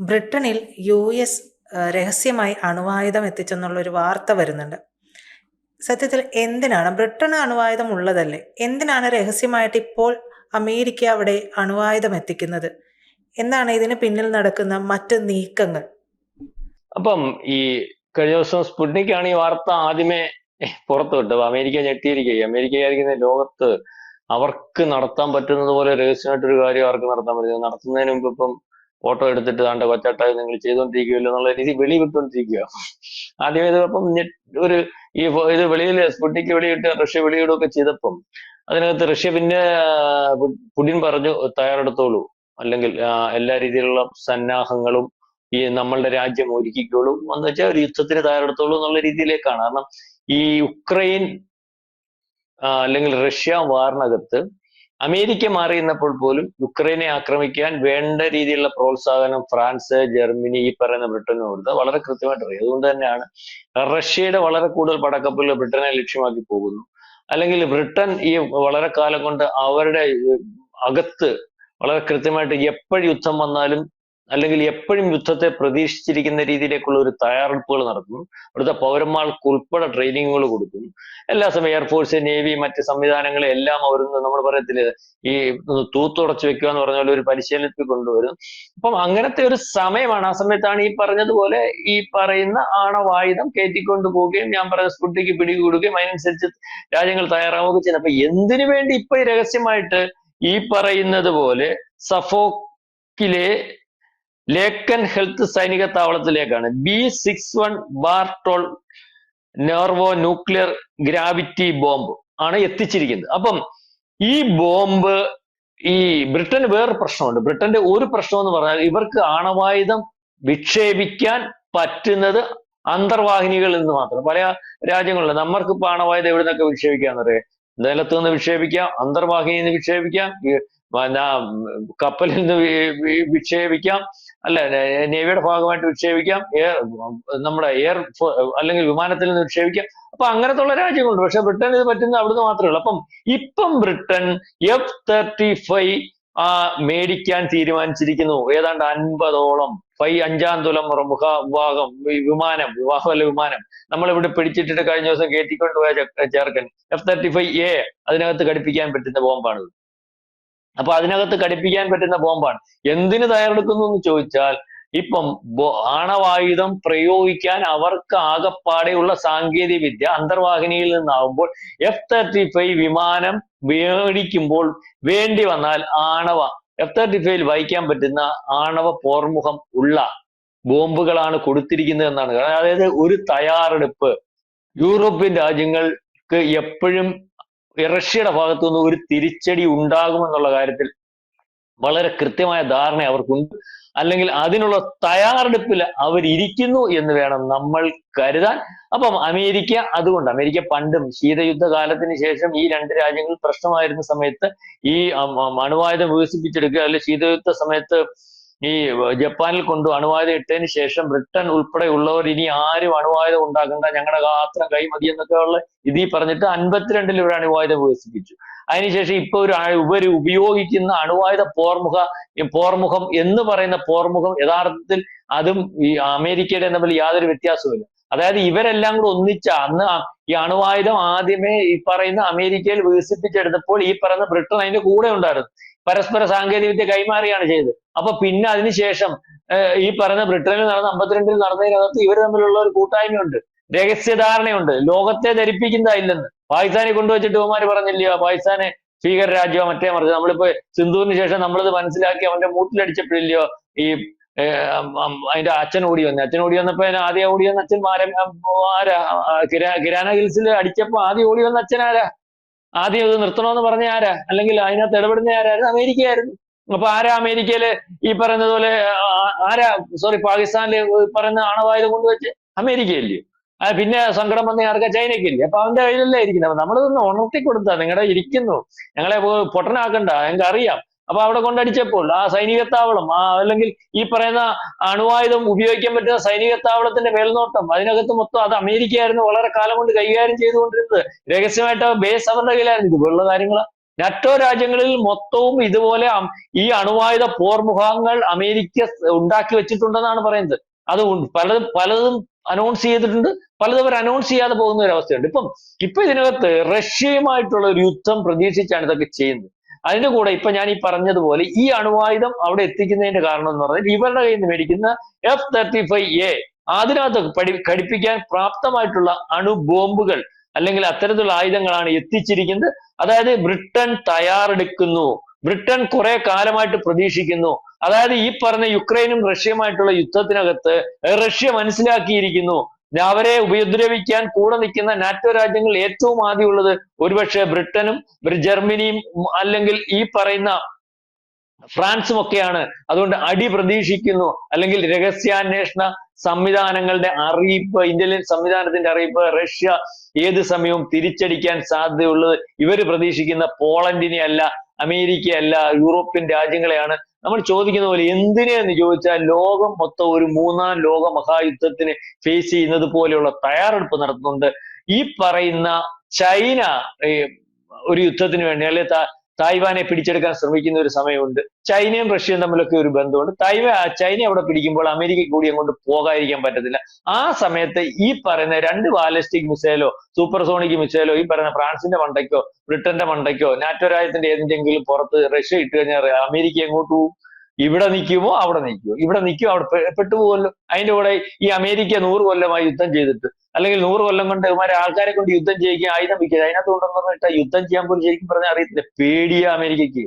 ബ്രിട്ടനിൽ U S രഹസ്യമായി അണുവായുധം എത്തിച്ചെന്നുള്ളൊരു വാർത്ത വരുന്നുണ്ട്. സത്യത്തിൽ എന്തിനാണ്? ബ്രിട്ടൻ അണുവായുധം ഉള്ളതല്ലേ? എന്തിനാണ് രഹസ്യമായിട്ട് ഇപ്പോൾ അമേരിക്ക അവിടെ അണുവായുധം എത്തിക്കുന്നത്? എന്താണ് ഇതിന് പിന്നിൽ നടക്കുന്ന മറ്റ് നീക്കങ്ങൾ? അപ്പം ഈ കഴിഞ്ഞ ദിവസം സ്പുട്നിക്കാണ് ഈ വാർത്ത ആദ്യമേ പുറത്തുവിട്ടത്. അമേരിക്ക ഞെട്ടിയിരിക്കുക അമേരിക്ക ആയിരിക്കുന്ന ലോകത്ത് അവർക്ക് നടത്താൻ പറ്റുന്നത് പോലെ രഹസ്യമായിട്ടൊരു കാര്യം അവർക്ക് നടത്താൻ പറ്റുന്നത് നടത്തുന്നതിന് മുമ്പ് ഇപ്പം ഫോട്ടോ എടുത്തിട്ട് താണ്ട കൊച്ചാട്ടായി നിങ്ങൾ ചെയ്തുകൊണ്ടിരിക്കുമല്ലോ എന്നുള്ള രീതി വെളി വിട്ടുകൊണ്ടിരിക്കുക ആദ്യമേ ഇത് അപ്പം ഞെ- ഒരു ഈ ഇത് വെളിയിൽ സ്പുട്ടിക്ക് വെളിയിട്ട് റഷ്യ വെളിയിടുകയൊക്കെ ചെയ്തപ്പം അതിനകത്ത് റഷ്യ പിന്നെ പുടിൻ പറഞ്ഞു തയ്യാറെടുത്തോളൂ. അല്ലെങ്കിൽ എല്ലാ രീതിയിലുള്ള സന്നാഹങ്ങളും ഈ നമ്മളുടെ രാജ്യം ഒരുക്കിക്കോളൂ. എന്ന് വെച്ചാൽ ഒരു യുദ്ധത്തിന് തയ്യാറെടുത്തോളൂ എന്നുള്ള രീതിയിലേക്കാണ്. കാരണം ഈ ഉക്രൈൻ അല്ലെങ്കിൽ റഷ്യ വാറിനകത്ത് അമേരിക്ക മാറിയിരുന്നപ്പോൾ പോലും യുക്രൈനെ ആക്രമിക്കാൻ വേണ്ട രീതിയിലുള്ള പ്രോത്സാഹനം ഫ്രാൻസ് ജർമ്മനി ഈ പറയുന്ന ബ്രിട്ടന് കൊടുത്ത് വളരെ കൃത്യമായിട്ട് അറിയാം. അതുകൊണ്ട് തന്നെയാണ് റഷ്യയുടെ വളരെ കൂടുതൽ പടക്കപ്പലുകൾ ബ്രിട്ടനെ ലക്ഷ്യമാക്കി പോകുന്നു. അല്ലെങ്കിൽ ബ്രിട്ടൻ ഈ വളരെ കാലം കൊണ്ട് അവരുടെ അകത്ത് വളരെ കൃത്യമായിട്ട് എപ്പോഴും യുദ്ധം വന്നാലും അല്ലെങ്കിൽ എപ്പോഴും യുദ്ധത്തെ പ്രതീക്ഷിച്ചിരിക്കുന്ന രീതിയിലേക്കുള്ള ഒരു തയ്യാറെടുപ്പുകൾ നടത്തുന്നു. അവിടുത്തെ പൗരന്മാർക്ക് ഉൾപ്പെടെ ട്രെയിനിങ്ങുകൾ കൊടുക്കും. എല്ലാ സമയം എയർഫോഴ്സ് നേവി മറ്റ് സംവിധാനങ്ങളെ എല്ലാം അവർ നമ്മൾ പറയത്തില്ലേ ഈ തൂത്തുടച്ചു വെക്കുക എന്ന് പറഞ്ഞ പോലെ ഒരു പരിശീലനത്തിൽ കൊണ്ടുവരും. അപ്പം അങ്ങനത്തെ ഒരു സമയമാണ്. ആ സമയത്താണ് ഈ പറഞ്ഞതുപോലെ ഈ പറയുന്ന ആണവായുധം കയറ്റിക്കൊണ്ടു പോവുകയും ഞാൻ പറഞ്ഞ സ്ഫുട്ടിക്ക് പിടികൂടുകയും അതിനനുസരിച്ച് രാജ്യങ്ങൾ തയ്യാറാവുകയും ചെയ്യുന്നത്. അപ്പൊ എന്തിനു വേണ്ടി ഇപ്പൊ രഹസ്യമായിട്ട് ഈ പറയുന്നത് പോലെ സഫോക്കിലെ ലേക്കൻ ഹെൽത്ത് സൈനിക താവളത്തിലേക്കാണ്. ബി സിക്സ് വൺ ബാർട്ടോൾ നെർവോ ന്യൂക്ലിയർ ഗ്രാവിറ്റി ബോംബ് ആണ് എത്തിച്ചിരിക്കുന്നത്. അപ്പം ഈ ബോംബ് ഈ ബ്രിട്ടന് വേറൊരു പ്രശ്നമുണ്ട്. ബ്രിട്ടന്റെ ഒരു പ്രശ്നം എന്ന് പറഞ്ഞാൽ ഇവർക്ക് ആണവായുധം വിക്ഷേപിക്കാൻ പറ്റുന്നത് അന്തർവാഹിനികളിൽ നിന്ന് മാത്രം. പല രാജ്യങ്ങളിലും നമ്മൾക്ക് ഇപ്പൊ ആണവായുധം എവിടെ നിന്നൊക്കെ വിക്ഷേപിക്കാന്ന് പറയാം നിലത്ത് നിന്ന് വിക്ഷേപിക്കാം അന്തർവാഹിനിയിൽ നിന്ന് വിക്ഷേപിക്കാം കപ്പലിൽ നിന്ന് വിക്ഷേപിക്കാം അല്ല നേവിയുടെ ഭാഗമായിട്ട് വിക്ഷേപിക്കാം എയർ നമ്മുടെ എയർ അല്ലെങ്കിൽ വിമാനത്തിൽ നിന്ന് വിക്ഷേപിക്കാം. അപ്പൊ അങ്ങനത്തെ ഉള്ള രാജ്യങ്ങളുണ്ട്. പക്ഷെ ബ്രിട്ടൻ ഇത് പറ്റുന്നത് അവിടുന്ന് മാത്രമേ ഉള്ളൂ. അപ്പം ഇപ്പം ബ്രിട്ടൻ എഫ് തേർട്ടി ഫൈവ് മേടിക്കാൻ തീരുമാനിച്ചിരിക്കുന്നു. ഏതാണ്ട് അൻപതോളം ഫൈ അഞ്ചാം തുലം മുഖ വിഭാഗം വിമാനം വിവാഹമല്ല വിമാനം. നമ്മളിവിടെ പിടിച്ചിട്ടിട്ട് കഴിഞ്ഞ ദിവസം കയറ്റിക്കൊണ്ട് പോയ ചെ- ചേർക്കൻ എഫ് തേർട്ടി ഫൈവ് എ അതിനകത്ത് ഘടിപ്പിക്കാൻ പറ്റുന്ന ബോംബാണ് അപ്പൊ അതിനകത്ത് ഘടിപ്പിക്കാൻ പറ്റുന്ന ബോംബാണ്. എന്തിന് തയ്യാറെടുക്കുന്നു എന്ന് ചോദിച്ചാൽ ഇപ്പം ആണവായുധം പ്രയോഗിക്കാൻ അവർക്ക് ആകപ്പാടെയുള്ള സാങ്കേതിക വിദ്യ അന്തർവാഹിനിയിൽ നിന്നാവുമ്പോൾ എഫ് തേർട്ടി ഫൈവ് വിമാനം മേടിക്കുമ്പോൾ വേണ്ടി വന്നാൽ ആണവ എഫ് തേർട്ടി ഫൈവിൽ വഹിക്കാൻ പറ്റുന്ന ആണവ പോർമുഖം ഉള്ള ബോംബുകളാണ് കൊടുത്തിരിക്കുന്നത് എന്നാണ്. അതായത് ഒരു തയ്യാറെടുപ്പ്. യൂറോപ്യൻ രാജ്യങ്ങൾക്ക് എപ്പോഴും റഷ്യയുടെ ഭാഗത്തു നിന്ന് ഒരു തിരിച്ചടി ഉണ്ടാകുമെന്നുള്ള കാര്യത്തിൽ വളരെ കൃത്യമായ ധാരണ അവർക്കുണ്ട്. അല്ലെങ്കിൽ അതിനുള്ള തയ്യാറെടുപ്പിൽ അവരിയ്ക്കുന്നു എന്ന് വേണം നമ്മൾ കരുതാൻ. അപ്പം അമേരിക്ക അതുകൊണ്ട് അമേരിക്ക പണ്ടും ശീതയുദ്ധ കാലത്തിന് ശേഷം ഈ രണ്ട് രാജ്യങ്ങൾ പ്രശ്നമായിരുന്ന സമയത്ത് ഈ അണുവായുധം വികസിപ്പിച്ചെടുക്കുക അല്ലെങ്കിൽ ശീതയുദ്ധ സമയത്ത് ഈ ജപ്പാനിൽ കൊണ്ട് അണുവായുധം ഇട്ടതിന് ശേഷം ബ്രിട്ടൻ ഉൾപ്പെടെ ഉള്ളവർ ഇനി ആരും അണുവായുധം ഉണ്ടാക്കണ്ട ഞങ്ങളുടെ മാത്രം കൈ മതി എന്നൊക്കെ ഉള്ള ഇതി പറഞ്ഞിട്ട് അൻപത്തിരണ്ടിൽ ഒരു അണുവായുധം വികസിപ്പിച്ചു. അതിനുശേഷം ഇപ്പൊ ഒരു ഇവർ ഉപയോഗിക്കുന്ന അണുവായുധ പോർമുഖ പോർമുഖം എന്ന് പറയുന്ന പോർമുഖം യഥാർത്ഥത്തിൽ അതും ഈ അമേരിക്കയുടെ തമ്മിൽ യാതൊരു വ്യത്യാസവുമില്ല. അതായത് ഇവരെല്ലാം കൂടെ ഒന്നിച്ച അന്ന് ഈ അണുവായുധം ആദ്യമേ ഈ പറയുന്ന അമേരിക്കയിൽ വികസിപ്പിച്ചെടുത്തപ്പോൾ ഈ പറയുന്ന ബ്രിട്ടൻ അതിന്റെ കൂടെ ഉണ്ടായിരുന്നു. പരസ്പര സാങ്കേതിക വിദ്യ കൈമാറിയാണ് ചെയ്തത്. അപ്പൊ പിന്നെ അതിനുശേഷം ഈ പറഞ്ഞ ബ്രിട്ടനിൽ നടന്ന അമ്പത്തിരണ്ടിൽ നടന്നതിനകത്ത് ഇവർ തമ്മിലുള്ള ഒരു കൂട്ടായ്മയുണ്ട്. രഹസ്യധാരണയുണ്ട്. ലോകത്തെ ധരിപ്പിക്കുന്നതായില്ലെന്ന്. പാകിസ്ഥാനെ കൊണ്ടുവച്ചിട്ട് ഇവന്മാര് പറഞ്ഞില്ലയോ? പാകിസ്ഥാനെ ഭീകര രാജ്യമോ മറ്റേ മറിച്ച് നമ്മളിപ്പോ സിന്ധുവിന് ശേഷം നമ്മളിത് മനസ്സിലാക്കി അവന്റെ മൂട്ടിലടിച്ചപ്പോഴില്ലയോ? ഈ അതിന്റെ അച്ഛൻ ഓടി വന്നു. അച്ഛൻ ഓടി വന്നപ്പോ ആദ്യം ഓടി വന്ന അച്ഛൻ മാര ആരാ? കിരാന ഹിൽസിൽ അടിച്ചപ്പോ ആദ്യം ഓടി വന്ന അച്ഛൻ ആരാ? ആദ്യം ഇത് നിർത്തണമെന്ന് പറഞ്ഞ ആരാ? അല്ലെങ്കിൽ അതിനകത്ത് ഇടപെടുന്ന ആരായിരുന്നു? അമേരിക്കയായിരുന്നു. അപ്പൊ ആരാ അമേരിക്കയിൽ ഈ പറയുന്നത് പോലെ ആരാ സോറി പാകിസ്ഥാനിൽ ഈ പറയുന്ന ആണവായുധം കൊണ്ടുവച്ച്? അമേരിക്കയില്ലേ. അത് പിന്നെ സങ്കടം വന്ന ആർക്കാ? ചൈനയ്ക്കില്ലേ. അപ്പൊ അവന്റെ കയ്യിലല്ലേ ഇരിക്കുന്നത്. അപ്പൊ നമ്മളിതൊന്ന് ഉണർത്തി കൊടുത്താ നിങ്ങളുടെ ഇരിക്കുന്നു. ഞങ്ങളെ പൊട്ടനാക്കണ്ട. ഞങ്ങൾക്ക് അറിയാം അപ്പൊ അവിടെ കൊണ്ടടിച്ചപ്പോൾ ആ സൈനിക താവളം ആ അല്ലെങ്കിൽ ഈ പറയുന്ന അണുവായുധം ഉപയോഗിക്കാൻ പറ്റുന്ന സൈനിക താവളത്തിന്റെ മേൽനോട്ടം അതിനകത്ത് മൊത്തം അത് അമേരിക്കയായിരുന്നു വളരെ കാലം കൊണ്ട് കൈകാര്യം ചെയ്തുകൊണ്ടിരുന്നത്. രഹസ്യമായിട്ട് ബേസ് അവരുടെ കയ്യിലായിരുന്നു. ഇതുപോലുള്ള കാര്യങ്ങൾ നാറ്റോ രാജ്യങ്ങളിൽ മൊത്തവും ഇതുപോലെ ഈ അണുവായുധ പോർമുഖങ്ങൾ അമേരിക്ക ഉണ്ടാക്കി വെച്ചിട്ടുണ്ടെന്നാണ് പറയുന്നത്. അത് പലതും പലതും അനൗൺസ് ചെയ്തിട്ടുണ്ട്. പലതും അവർ അനൗൺസ് ചെയ്യാതെ പോകുന്ന ഒരു അവസ്ഥയുണ്ട്. ഇപ്പം ഇപ്പൊ ഇതിനകത്ത് റഷ്യയുമായിട്ടുള്ള ഒരു യുദ്ധം പ്രതീക്ഷിച്ചാണ് ഇതൊക്കെ ചെയ്യുന്നത്. അതിന്റെ കൂടെ ഇപ്പൊ ഞാൻ ഈ പറഞ്ഞതുപോലെ ഈ അണുവായുധം അവിടെ എത്തിക്കുന്നതിന്റെ കാരണം എന്ന് പറഞ്ഞാൽ ഇവരുടെ കയ്യിൽ നിന്ന് മേടിക്കുന്ന എഫ് തേർട്ടി ഫൈവ് എ അതിനകത്ത് പഠി ഘടിപ്പിക്കാൻ പ്രാപ്തമായിട്ടുള്ള അണുബോംബുകൾ അല്ലെങ്കിൽ അത്തരത്തിലുള്ള ആയുധങ്ങളാണ് എത്തിച്ചിരിക്കുന്നത്. അതായത് ബ്രിട്ടൻ തയ്യാറെടുക്കുന്നു. ബ്രിട്ടൻ കുറെ കാലമായിട്ട് പ്രതീക്ഷിക്കുന്നു. അതായത് ഈ പറഞ്ഞ യുക്രൈനും റഷ്യയുമായിട്ടുള്ള യുദ്ധത്തിനകത്ത് റഷ്യ മനസ്സിലാക്കിയിരിക്കുന്നു. അവരെ ഉപദ്രവിക്കാൻ കൂടെ നിൽക്കുന്ന നാറ്റോ രാജ്യങ്ങൾ ഏറ്റവും ആദ്യമുള്ളത് ഒരുപക്ഷെ ബ്രിട്ടനും ജർമ്മനിയും അല്ലെങ്കിൽ ഈ പറയുന്ന ഫ്രാൻസും ഒക്കെയാണ്. അതുകൊണ്ട് അടി പ്രതീക്ഷിക്കുന്നു. അല്ലെങ്കിൽ രഹസ്യാന്വേഷണ സംവിധാനങ്ങളുടെ അറിയിപ്പ് ഇന്ത്യൻ സംവിധാനത്തിന്റെ അറിയിപ്പ് റഷ്യ ഏത് സമയവും തിരിച്ചടിക്കാൻ സാധ്യതയുള്ളത് ഇവർ പ്രതീക്ഷിക്കുന്ന പോളണ്ടിനെ അല്ല അമേരിക്കയല്ല യൂറോപ്യൻ രാജ്യങ്ങളെയാണ് നമ്മൾ ചോദിക്കുന്ന പോലെ എന്തിനെന്ന് ചോദിച്ചാൽ ലോകം മൊത്തം ഒരു മൂന്നാം ലോക മഹായുദ്ധത്തിന് ഫേസ് ചെയ്യുന്നത് പോലെയുള്ള തയ്യാറെടുപ്പ് നടത്തുന്നുണ്ട്. ഈ പറയുന്ന ചൈന ഒരു യുദ്ധത്തിന് വേണ്ടി അല്ലെ തായ്വാനെ പിടിച്ചെടുക്കാൻ ശ്രമിക്കുന്ന ഒരു സമയമുണ്ട്. ചൈനയും റഷ്യയും തമ്മിലൊക്കെ ഒരു ബന്ധമുണ്ട്. തായ്വാ ചൈന അവിടെ പിടിക്കുമ്പോൾ അമേരിക്ക കൂടി അങ്ങോട്ട് പോകാതിരിക്കാൻ പറ്റത്തില്ല. ആ സമയത്ത് ഈ പറയുന്ന രണ്ട് ബാലിസ്റ്റിക് മിസൈലോ സൂപ്പർസോണിക് മിസൈലോ ഈ പറയുന്ന ഫ്രാൻസിന്റെ മണ്ടയ്ക്കോ ബ്രിട്ടന്റെ മണ്ടയ്ക്കോ നാറ്റോ രാജ്യത്തിന്റെ ഏതിന്റെങ്കിലും പുറത്ത് റഷ്യ ഇട്ട് കഴിഞ്ഞാൽ അമേരിക്ക എങ്ങോട്ട് പോകും? ഇവിടെ നിൽക്കുമോ? അവിടെ നിൽക്കുമോ? ഇവിടെ നിൽക്കുമോ അവിടെ പെട്ടുപോകുമല്ലോ അതിന്റെ കൂടെ ഈ അമേരിക്ക നൂറ് കൊല്ലമായി യുദ്ധം ചെയ്തിട്ട്. അല്ലെങ്കിൽ നൂറ് കൊല്ലം കൊണ്ട് ഇവന്മാരെ ആൾക്കാരെ കൊണ്ട് യുദ്ധം ചെയ്യിക്കുക ആയുധം വിൽക്കുക അതിനകത്ത് കൊണ്ടുവന്നിട്ട് യുദ്ധം ചെയ്യാൻ പോലും ശരിക്കും പറഞ്ഞാൽ അറിയത്തില്ല. പേടിയാ അമേരിക്കയ്ക്ക്.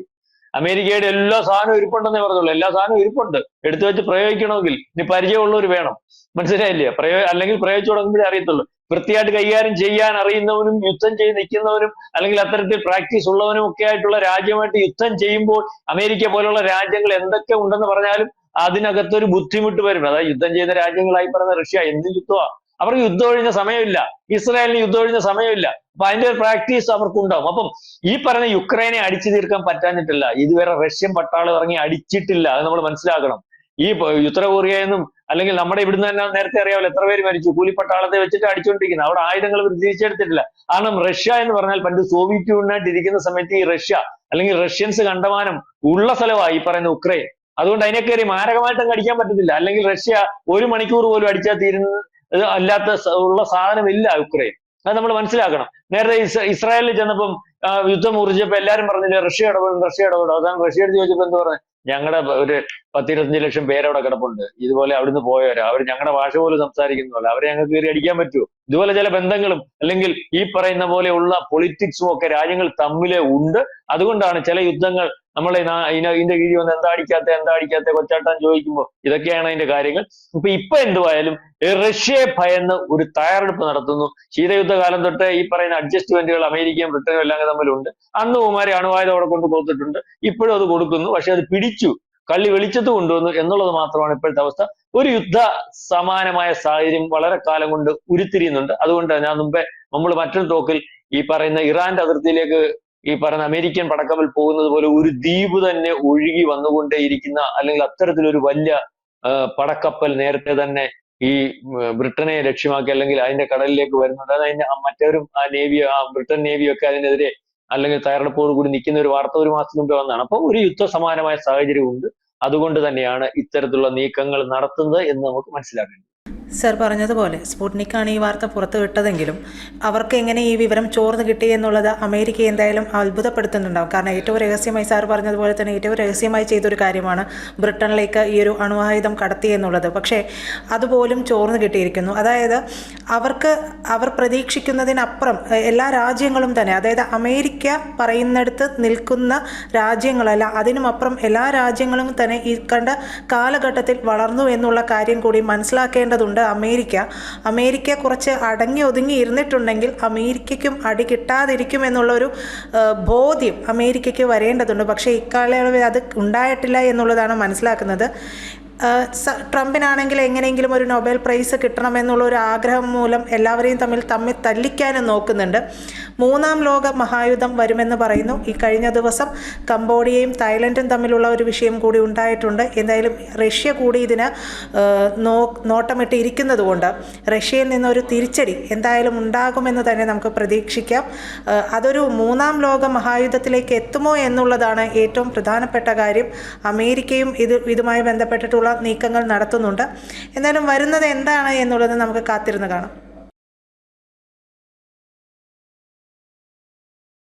അമേരിക്കയുടെ എല്ലാ സാധനവും ഇരിപ്പുണ്ടെന്നേ പറഞ്ഞുള്ളൂ. എല്ലാ സാധനവും ഇരിപ്പുണ്ട്. എടുത്തു വെച്ച് പ്രയോഗിക്കണമെങ്കിൽ ഇനി പരിചയമുള്ളവർ വേണം. മനസ്സിലായില്ലേ? പ്രയോ അല്ലെങ്കിൽ പ്രയോഗിച്ചു തുടങ്ങുമ്പോഴേ അറിയത്തുള്ളൂ. വൃത്തിയായിട്ട് കൈകാര്യം ചെയ്യാൻ അറിയുന്നവനും യുദ്ധം ചെയ്ത് നിൽക്കുന്നവനും അല്ലെങ്കിൽ അത്തരത്തിൽ പ്രാക്ടീസ് ഉള്ളവനും ഒക്കെ ആയിട്ടുള്ള രാജ്യമായിട്ട് യുദ്ധം ചെയ്യുമ്പോൾ അമേരിക്ക പോലുള്ള രാജ്യങ്ങൾ എന്തൊക്കെ ഉണ്ടെന്ന് പറഞ്ഞാലും അതിനകത്തൊരു ബുദ്ധിമുട്ട് വരും. അതായത് യുദ്ധം ചെയ്യുന്ന രാജ്യങ്ങളായി പറയുന്ന റഷ്യ എന്ത് യുദ്ധമാ? അവർക്ക് യുദ്ധം ഒഴിഞ്ഞ സമയമില്ല. ഇസ്രായേലിന് യുദ്ധം ഒഴിഞ്ഞ സമയമില്ല. അപ്പൊ അതിന്റെ ഒരു പ്രാക്ടീസ് അവർക്കുണ്ടാവും. അപ്പം ഈ പറഞ്ഞ യുക്രൈനെ അടിച്ചു തീർക്കാൻ പറ്റാഞ്ഞിട്ടില്ല ഇതുവരെ റഷ്യൻ പട്ടാളം ഇറങ്ങി അടിച്ചിട്ടില്ല. അത് നമ്മൾ മനസ്സിലാക്കണം. ഈ ഉത്തര കൊറിയ എന്നും അല്ലെങ്കിൽ നമ്മുടെ ഇവിടുന്ന് തന്നെ നേരത്തെ അറിയാമല്ലോ എത്ര പേര് മരിച്ചു? കൂലിപ്പട്ടാളത്തെ വെച്ചിട്ട് അടിച്ചുകൊണ്ടിരിക്കുന്നത് അവിടെ ആയുധങ്ങൾ തിരിച്ചെടുത്തിട്ടില്ല. കാരണം റഷ്യ എന്ന് പറഞ്ഞാൽ പണ്ട് സോവിയറ്റ് യൂണിയനായിട്ട് ഇരിക്കുന്ന സമയത്ത് ഈ റഷ്യ അല്ലെങ്കിൽ റഷ്യൻസ് കണ്ടമാനം ഉള്ള സ്ഥലമാണ് ഈ പറയുന്ന ഉക്രൈൻ. അതുകൊണ്ട് അതിനെ കയറി മാരകമായിട്ടും അടിക്കാൻ പറ്റത്തില്ല. അല്ലെങ്കിൽ റഷ്യ ഒരു മണിക്കൂർ പോലും അടിച്ചാൽ തീരുന്ന അല്ലാത്ത ഉള്ള സാധനമില്ല യുക്രൈൻ അത് നമ്മൾ മനസ്സിലാക്കണം. നേരത്തെ ഇസ് ഇസ്രായേലിൽ ചെന്നപ്പം യുദ്ധം മുറിച്ചപ്പോ എല്ലാരും പറഞ്ഞില്ലേ റഷ്യ ഇടപെടും റഷ്യ ഇടപെടും. അതാണ് റഷ്യയോട് ചോദിച്ചപ്പോ എന്ത് പറഞ്ഞു? ഞങ്ങളുടെ ഒരു പത്തിരുപത്തഞ്ച് ലക്ഷം പേരവിടെ കിടപ്പുണ്ട്. ഇതുപോലെ അവിടുന്ന് പോയവരാ. അവർ ഞങ്ങളുടെ ഭാഷ പോലും സംസാരിക്കുന്നതല്ല അവരെ ഞങ്ങൾക്ക് കയറി അടിക്കാൻ പറ്റുമോ ഇതുപോലെ ചില ബന്ധങ്ങളും അല്ലെങ്കിൽ ഈ പറയുന്ന പോലെയുള്ള പൊളിറ്റിക്സും ഒക്കെ രാജ്യങ്ങൾ തമ്മിലെ ഉണ്ട്. അതുകൊണ്ടാണ് ചില യുദ്ധങ്ങൾ നമ്മളെ ഇതിന്റെ കീഴിൽ വന്ന് എന്താ അടിക്കാത്ത എന്താ അടിക്കാത്ത കൊച്ചാട്ടാൻ ചോദിക്കുമ്പോൾ ഇതൊക്കെയാണ് അതിന്റെ കാര്യങ്ങൾ. ഇപ്പൊ ഇപ്പൊ എന്തുവായാലും റഷ്യയെ ഭയന്ന് ഒരു തയ്യാറെടുപ്പ് നടത്തുന്നു. ശീതയുദ്ധ കാലം തൊട്ട് ഈ പറയുന്ന അഡ്ജസ്റ്റ്മെന്റുകൾ അമേരിക്കയും ബ്രിട്ടനും എല്ലാം തമ്മിലുണ്ട്. അന്ന് കുമാരി അണുവായുധം അവിടെ കൊണ്ട് കൊടുത്തിട്ടുണ്ട്. ഇപ്പോഴും അത് കൊടുക്കുന്നു. പക്ഷെ അത് പിടിച്ചു. കള്ളി വെളിച്ചത്ത് കൊണ്ടുവന്നു എന്നുള്ളത് മാത്രമാണ് ഇപ്പോഴത്തെ അവസ്ഥ. ഒരു യുദ്ധ സമാനമായ സാഹചര്യം വളരെ കാലം കൊണ്ട് ഉരുത്തിരിയുന്നുണ്ട്. അതുകൊണ്ട് ഞാൻ മുമ്പേ നമ്മൾ മറ്റൊരു തോക്കിൽ ഈ പറയുന്ന ഇറാന്റെ അതിർത്തിയിലേക്ക് ഈ പറയുന്ന അമേരിക്കൻ പടക്കപ്പൽ പോകുന്നത് പോലെ ഒരു ദ്വീപ് തന്നെ ഒഴുകി വന്നുകൊണ്ടേയിരിക്കുന്ന അല്ലെങ്കിൽ അത്തരത്തിലൊരു വലിയ പടക്കപ്പൽ നേരത്തെ തന്നെ ഈ ബ്രിട്ടനെ ലക്ഷ്യമാക്കി അല്ലെങ്കിൽ അതിന്റെ കടലിലേക്ക് വരുന്നുണ്ട് അത് അതിന്റെ ആ മറ്റവരും ആ നേവി ആ ബ്രിട്ടൻ നേവിയൊക്കെ അതിനെതിരെ അല്ലെങ്കിൽ തയ്യാറെടുപ്പോട് കൂടി നിൽക്കുന്ന ഒരു വാർത്ത ഒരു മാസത്തിന് മുമ്പേ വന്നതാണ്. അപ്പോൾ ഒരു യുദ്ധ സമാനമായ സാഹചര്യമുണ്ട്. അതുകൊണ്ട് തന്നെയാണ് ഇത്തരത്തിലുള്ള നീക്കങ്ങൾ നടത്തുന്നത് എന്ന് നമുക്ക് മനസ്സിലാക്കേണ്ടത്. സർ പറഞ്ഞതുപോലെ സ്പുട്നിക്കാണ് ഈ വാർത്ത പുറത്തുവിട്ടതെങ്കിലും അവർക്ക് എങ്ങനെ ഈ വിവരം ചോർന്ന് കിട്ടി എന്നുള്ളത് അമേരിക്ക എന്തായാലും അത്ഭുതപ്പെടുത്തുന്നുണ്ടാവും. കാരണം ഏറ്റവും രഹസ്യമായി സാർ പറഞ്ഞതുപോലെ തന്നെ ഏറ്റവും രഹസ്യമായി ചെയ്തൊരു കാര്യമാണ് ബ്രിട്ടനിലേക്ക് ഈ ഒരു അണുവായുധം കടത്തി എന്നുള്ളത് പക്ഷേ അതുപോലും ചോർന്ന് കിട്ടിയിരിക്കുന്നു. അതായത് അവർക്ക് അവർ പ്രതീക്ഷിക്കുന്നതിനപ്പുറം എല്ലാ രാജ്യങ്ങളും തന്നെ അതായത് അമേരിക്ക പറയുന്നിടത്ത് നിൽക്കുന്ന രാജ്യങ്ങളല്ല അതിനുമപ്പുറം എല്ലാ രാജ്യങ്ങളും തന്നെ ഈ കണ്ട കാലഘട്ടത്തിൽ വളർന്നു എന്നുള്ള കാര്യം കൂടി മനസ്സിലാക്കേണ്ടതുണ്ട്. അമേരിക്ക. അമേരിക്ക കുറച്ച് അടങ്ങി ഒതുങ്ങി ഇരുന്നിട്ടുണ്ടെങ്കിൽ അമേരിക്കയ്ക്കും അടി കിട്ടാതിരിക്കും എന്നുള്ളൊരു ബോധ്യം അമേരിക്കയ്ക്ക് വരേണ്ടതുണ്ട്. പക്ഷേ ഇക്കാലയളവിൽ അത് ഉണ്ടായിട്ടില്ല എന്നുള്ളതാണ് മനസ്സിലാക്കുന്നത്. ട്രംപിനാണെങ്കിൽ എങ്ങനെയെങ്കിലും ഒരു നൊബേൽ പ്രൈസ് കിട്ടണമെന്നുള്ള ഒരു ആഗ്രഹം മൂലം എല്ലാവരെയും തമ്മിൽ തമ്മിൽ തല്ലിക്കാനും നോക്കുന്നുണ്ട്. മൂന്നാം ലോക മഹായുദ്ധം വരുമെന്ന് പറയുന്നു. ഈ കഴിഞ്ഞ ദിവസം കംബോഡിയയും തായ്ലൻഡും തമ്മിലുള്ള ഒരു വിഷയം കൂടി ഉണ്ടായിട്ടുണ്ട്. എന്തായാലും റഷ്യ കൂടി ഇതിന് നോ നോട്ടമിട്ട് ഇരിക്കുന്നത് കൊണ്ട് റഷ്യയിൽ നിന്നൊരു തിരിച്ചടി എന്തായാലും ഉണ്ടാകുമെന്ന് തന്നെ നമുക്ക് പ്രതീക്ഷിക്കാം. അതൊരു മൂന്നാം ലോക മഹായുദ്ധത്തിലേക്ക് എത്തുമോ എന്നുള്ളതാണ് ഏറ്റവും പ്രധാനപ്പെട്ട കാര്യം. അമേരിക്കയും ഇത് ഇതുമായി ബന്ധപ്പെട്ടിട്ടുള്ള നീക്കങ്ങൾ നടത്തുന്നുണ്ട്. എന്തായാലും വരുന്നത് എന്താണ് എന്നുള്ളത് നമുക്ക് കാത്തിരുന്ന് കാണാം.